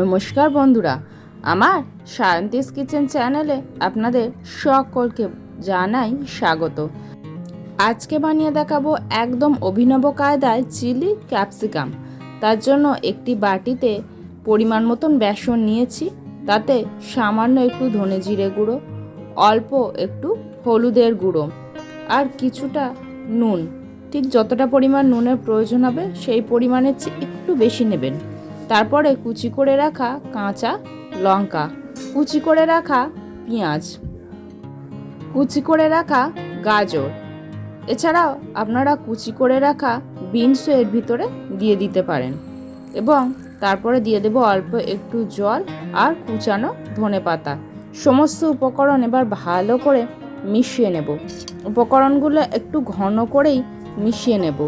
নমস্কার বন্ধুরা, আমার সায়ন্তিস কিচেন চ্যানেলে আপনাদের সকলকে জানাই স্বাগত। আজকে বানিয়ে দেখাবো একদম অভিনব কায়দায় চিলি ক্যাপসিকাম। তার জন্য একটি বাটিতে পরিমাণ মতন বেসন নিয়েছি, তাতে সামান্য একটু ধনে জিরে গুঁড়ো, অল্প একটু হলুদের গুঁড়ো আর কিছুটা নুন। ঠিক যতটা পরিমাণ নুনের প্রয়োজন হবে, সেই পরিমাণের চেয়ে একটু বেশি নেবেন। তারপরে কুচি করে রাখা কাঁচা লঙ্কা, কুচি করে রাখা পেঁয়াজ, কুচি করে রাখা গাজর। এছাড়াও আপনারা কুচি করে রাখা বিনসও এর ভিতরে দিয়ে দিতে পারেন এবং তারপরে দিয়ে দেব অল্প একটু জল আর কুচানো ধনে পাতা। সমস্ত উপকরণ এবার ভালো করে মিশিয়ে নেব। উপকরণগুলো একটু ঘন করেই মিশিয়ে নেব।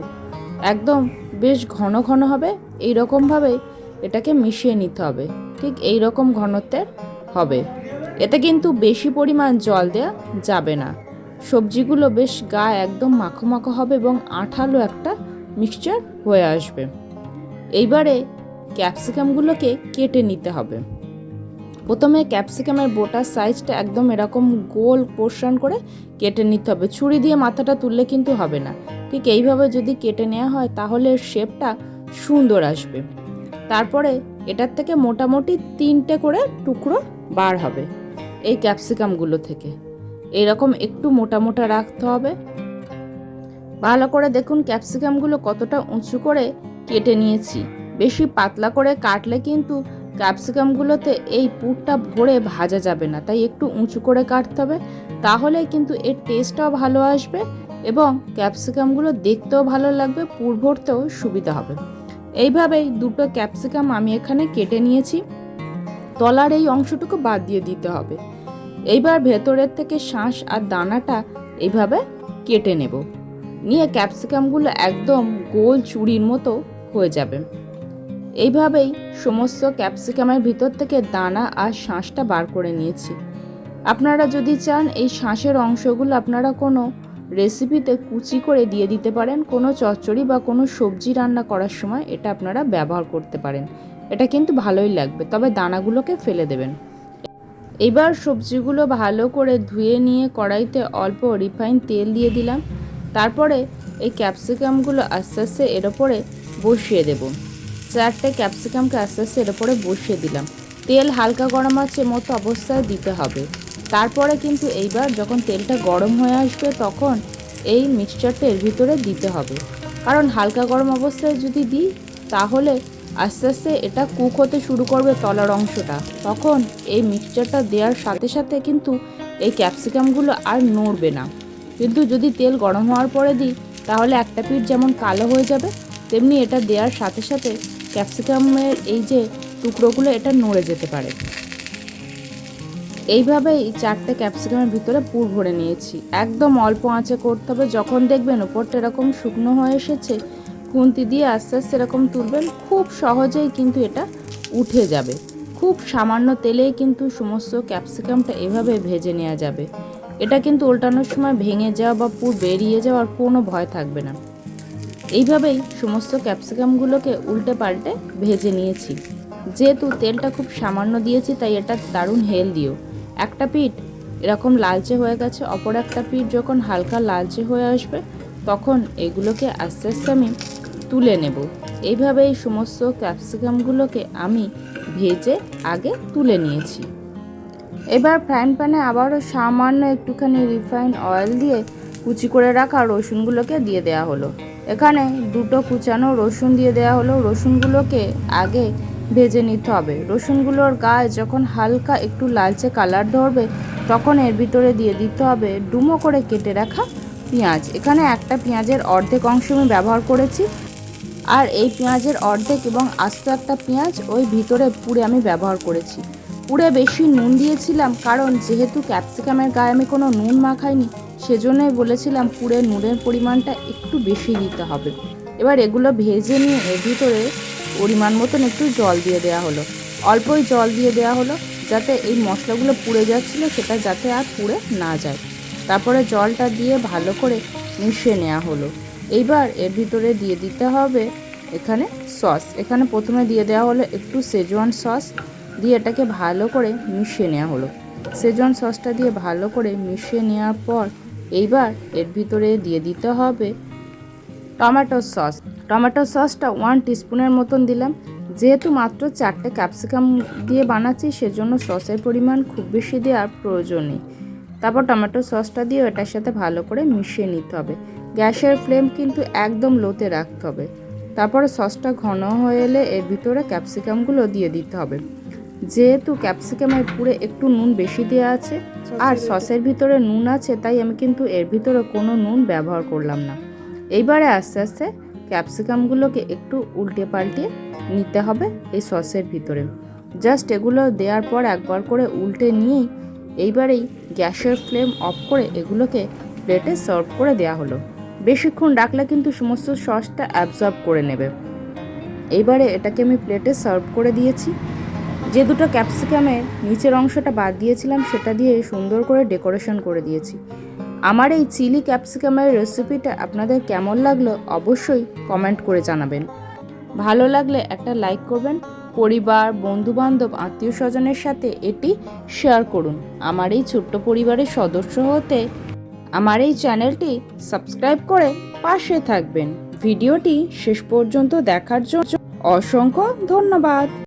একদম বেশ ঘন ঘন হবে। এই রকমভাবে এটাকে মিশিয়ে নিতে হবে। ঠিক এই রকম ঘনত্বের হবে। এতে কিন্তু বেশি পরিমাণ জল দেওয়া যাবে না। সবজিগুলো বেশ গা একদম মাখো মাখো হবে এবং আঠালো একটা মিক্সচার হয়ে আসবে। এইবারে ক্যাপসিকামগুলোকে কেটে নিতে হবে। প্রথমে ক্যাপসিকামের বোটার সাইজটা একদম এরকম গোল পোর্শন করে কেটে নিতে হবে। ছুরি দিয়ে মাথাটা তুললে কিন্তু হবে না। ঠিক এইভাবে যদি কেটে নেওয়া হয় তাহলে শেপটা সুন্দর আসবে। তারপরে এটার থেকে মোটামুটি তিনটে করে টুকরো বার হবে এই ক্যাপসিকামগুলো থেকে। এরকম একটু মোটা মোটা রাখতে হবে। ভালো করে দেখুন ক্যাপসিকামগুলো কতটা উঁচু করে কেটে নিয়েছি। বেশি পাতলা করে কাটলে কিন্তু ক্যাপসিকামগুলোতে এই পুরটা ভরে ভাজা যাবে না, তাই একটু উঁচু করে কাটতে হবে। তাহলে কিন্তু এর টেস্টটাও ভালো আসবে এবং ক্যাপসিকামগুলো দেখতেও ভালো লাগবে, পুর ভরতেও সুবিধা হবে। এইভাবেই দুটো ক্যাপসিকাম আমি এখানে কেটে নিয়েছি। তলার এই অংশটুকু বাদ দিয়ে দিতে হবে। এইবার ভেতরের থেকে শাঁস আর দানাটা এইভাবে কেটে নেব। নিয়ে ক্যাপসিকামগুলো একদম গোল চুড়ির মতো হয়ে যাবে। এইভাবেই সমস্ত ক্যাপসিকামের ভিতর থেকে দানা আর শাঁসটা বার করে নিয়েছি। আপনারা যদি চান এই শাঁসের অংশগুলো আপনারা কোনো রেসিপিতে কুচি করে দিয়ে দিতে পারেন, কোনো চচ্চড়ি বা কোনো সবজি রান্না করার সময় এটা আপনারা ব্যবহার করতে পারেন। এটা কিন্তু ভালোই লাগবে, তবে দানাগুলোকে ফেলে দেবেন। এবার সবজিগুলো ভালো করে ধুয়ে নিয়ে কড়াইতে অল্প রিফাইন তেল দিয়ে দিলাম। তারপরে এই ক্যাপসিকামগুলো আস্তে আস্তে এর ওপরে বসিয়ে দেব। চারটে ক্যাপসিকামকে আস্তে আস্তে এর ওপরে বসিয়ে দিলাম। তেল হালকা গরম আছে মতো অবস্থায় দিতে হবে। তারপরে কিন্তু এইবার যখন তেলটা গরম হয়ে আসবে তখন এই মিক্সচারটা এর ভিতরে দিতে হবে। কারণ হালকা গরম অবস্থায় যদি দিই, তাহলে আস্তে আস্তে এটা কুক হতে শুরু করবে তলার অংশটা। তখন এই মিক্সচারটা দেওয়ার সাথে সাথে কিন্তু এই ক্যাপসিকামগুলো আর নড়বে না। কিন্তু যদি তেল গরম হওয়ার পরে দিই, তাহলে একটা পিঠ যেমন কালো হয়ে যাবে, তেমনি এটা দেওয়ার সাথে সাথে ক্যাপসিকামের এই যে টুকরোগুলো এটা নড়ে যেতে পারে। এইভাবেই চারটে ক্যাপসিকামের ভিতরে পুর ভরে নিয়েছি। একদম অল্প আঁচে করতে হবে। যখন দেখবেন ওপরটা এরকম শুকনো হয়ে এসেছে, খুন্তি দিয়ে আস্তে আস্তে এরকম তুলবেন, খুব সহজেই কিন্তু এটা উঠে যাবে। খুব সামান্য তেলেই কিন্তু সমস্ত ক্যাপসিকামটা এভাবে ভেজে নেওয়া যাবে। এটা কিন্তু উল্টানোর সময় ভেঙে যাওয়া বা পুর বেরিয়ে যাওয়ার কোনো ভয় থাকবে না। এইভাবেই সমস্ত ক্যাপসিকামগুলোকে উল্টে পাল্টে ভেজে নিয়েছি। যেহেতু তেলটা খুব সামান্য দিয়েছি, তাই এটা দারুণ হেলদিও। একটা পিঠ এরকম লালচে হয়ে গেছে, অপর একটা পিঠ যখন হালকা লালচে হয়ে আসবে, তখন এগুলোকে আস্তে আস্তে আমি তুলে নেব। এইভাবেই সমস্ত ক্যাপসিকামগুলোকে আমি ভেজে আগে তুলে নিয়েছি। এবার ফ্রাইং প্যানে আবারও সামান্য একটুখানি রিফাইন অয়েল দিয়ে কুচি করে রাখা রসুনগুলোকে দিয়ে দেওয়া হলো। এখানে দুটো কুচানো রসুন দিয়ে দেওয়া হলো। রসুনগুলোকে আগে ভেজে নিতে হবে। রসুনগুলোর গায়ে যখন হালকা একটু লালচে কালার ধরবে, তখন এর ভিতরে দিয়ে দিতে হবে ডুমো করে কেটে রাখা পেঁয়াজ। এখানে একটা পেঁয়াজের অর্ধেক অংশ আমি ব্যবহার করেছি। আর এই পেঁয়াজের অর্ধেক এবং আস্ত একটা পেঁয়াজ ওই ভিতরে পুড়ে আমি ব্যবহার করেছি। পুড়ে বেশি নুন দিয়েছিলাম কারণ যেহেতু ক্যাপসিকামের গায়ে আমি কোনো নুন মাখাইনি, সেজন্যই বলেছিলাম পুড়ে নুনের পরিমাণটা একটু বেশি দিতে হবে। এবার এগুলো ভেজে নিয়ে এর ভিতরে পরিমাণ মতন একটু জল দিয়ে দেওয়া হলো। অল্পই জল দিয়ে দেওয়া হলো যাতে এই মশলাগুলো পুড়ে যাচ্ছিল, সেটা যাতে আর পুড়ে না যায়। তারপরে জলটা দিয়ে ভালো করে মিশিয়ে নেওয়া হলো। এইবার এর ভিতরে দিয়ে দিতে হবে এখানে সস। এখানে প্রথমে দিয়ে দেওয়া হলো একটু সেজওয়ান সস, দিয়ে এটাকে ভালো করে মিশিয়ে নেওয়া হলো। সেজওয়ান সসটা দিয়ে ভালো করে মিশিয়ে নেওয়ার পর এইবার এর ভিতরে দিয়ে দিতে হবে টমেটো সস। টমেটো সসটা ওয়ান টিস্পুনের মতন দিলাম। যেহেতু মাত্র চারটে ক্যাপসিকাম দিয়ে বানাচ্ছি, সেজন্য সসের পরিমাণ খুব বেশি দেওয়ার প্রয়োজন নেই তারপর টমেটো সসটা দিয়ে এটার সাথে ভালো করে মিশিয়ে নিতে হবে। গ্যাসের ফ্লেম কিন্তু একদম লোতে রাখতে হবে। তারপরে সসটা ঘন হয়ে এলে এর ভিতরে ক্যাপসিকামগুলো দিয়ে দিতে হবে। যেহেতু ক্যাপসিকামের পুরে একটু নুন বেশি দেওয়া আছে, আর সসের ভিতরে নুন আছে, তাই আমি কিন্তু এর ভিতরে কোনো নুন ব্যবহার করলাম না। এইবারে আস্তে আস্তে ক্যাপসিকামগুলোকে একটু উল্টে পাল্টে নিতে হবে এই সসের ভিতরে। জাস্ট এগুলো দেওয়ার পর একবার করে উল্টে নিয়েই এইবারেই গ্যাসের ফ্লেম অফ করে এগুলোকে প্লেটে সার্ভ করে দেওয়া হলো। বেশিক্ষণ রাখলে কিন্তু সমস্ত সসটা অ্যাবজর্ব করে নেবে। এইবারে এটাকে আমি প্লেটে সার্ভ করে দিয়েছি। যে দুটো ক্যাপসিকামের নিচের অংশটা বাদ দিয়েছিলাম সেটা দিয়ে সুন্দর করে ডেকোরেশন করে দিয়েছি। আমার এই চিলি ক্যাপসিকামের রেসিপিটা আপনাদের কেমন লাগল অবশ্যই কমেন্ট করে জানাবেন। ভালো লাগলে একটা লাইক করবেন, পরিবার, বন্ধুবান্ধব আত্মীয় স্বজনের সাথে এটি শেয়ার করুন। আমার এই ছোট্ট পরিবারের সদস্য হতে আমার এই চ্যানেলটি সাবস্ক্রাইব করে পাশে থাকবেন। ভিডিওটি শেষ পর্যন্ত দেখার জন্য অসংখ্য ধন্যবাদ।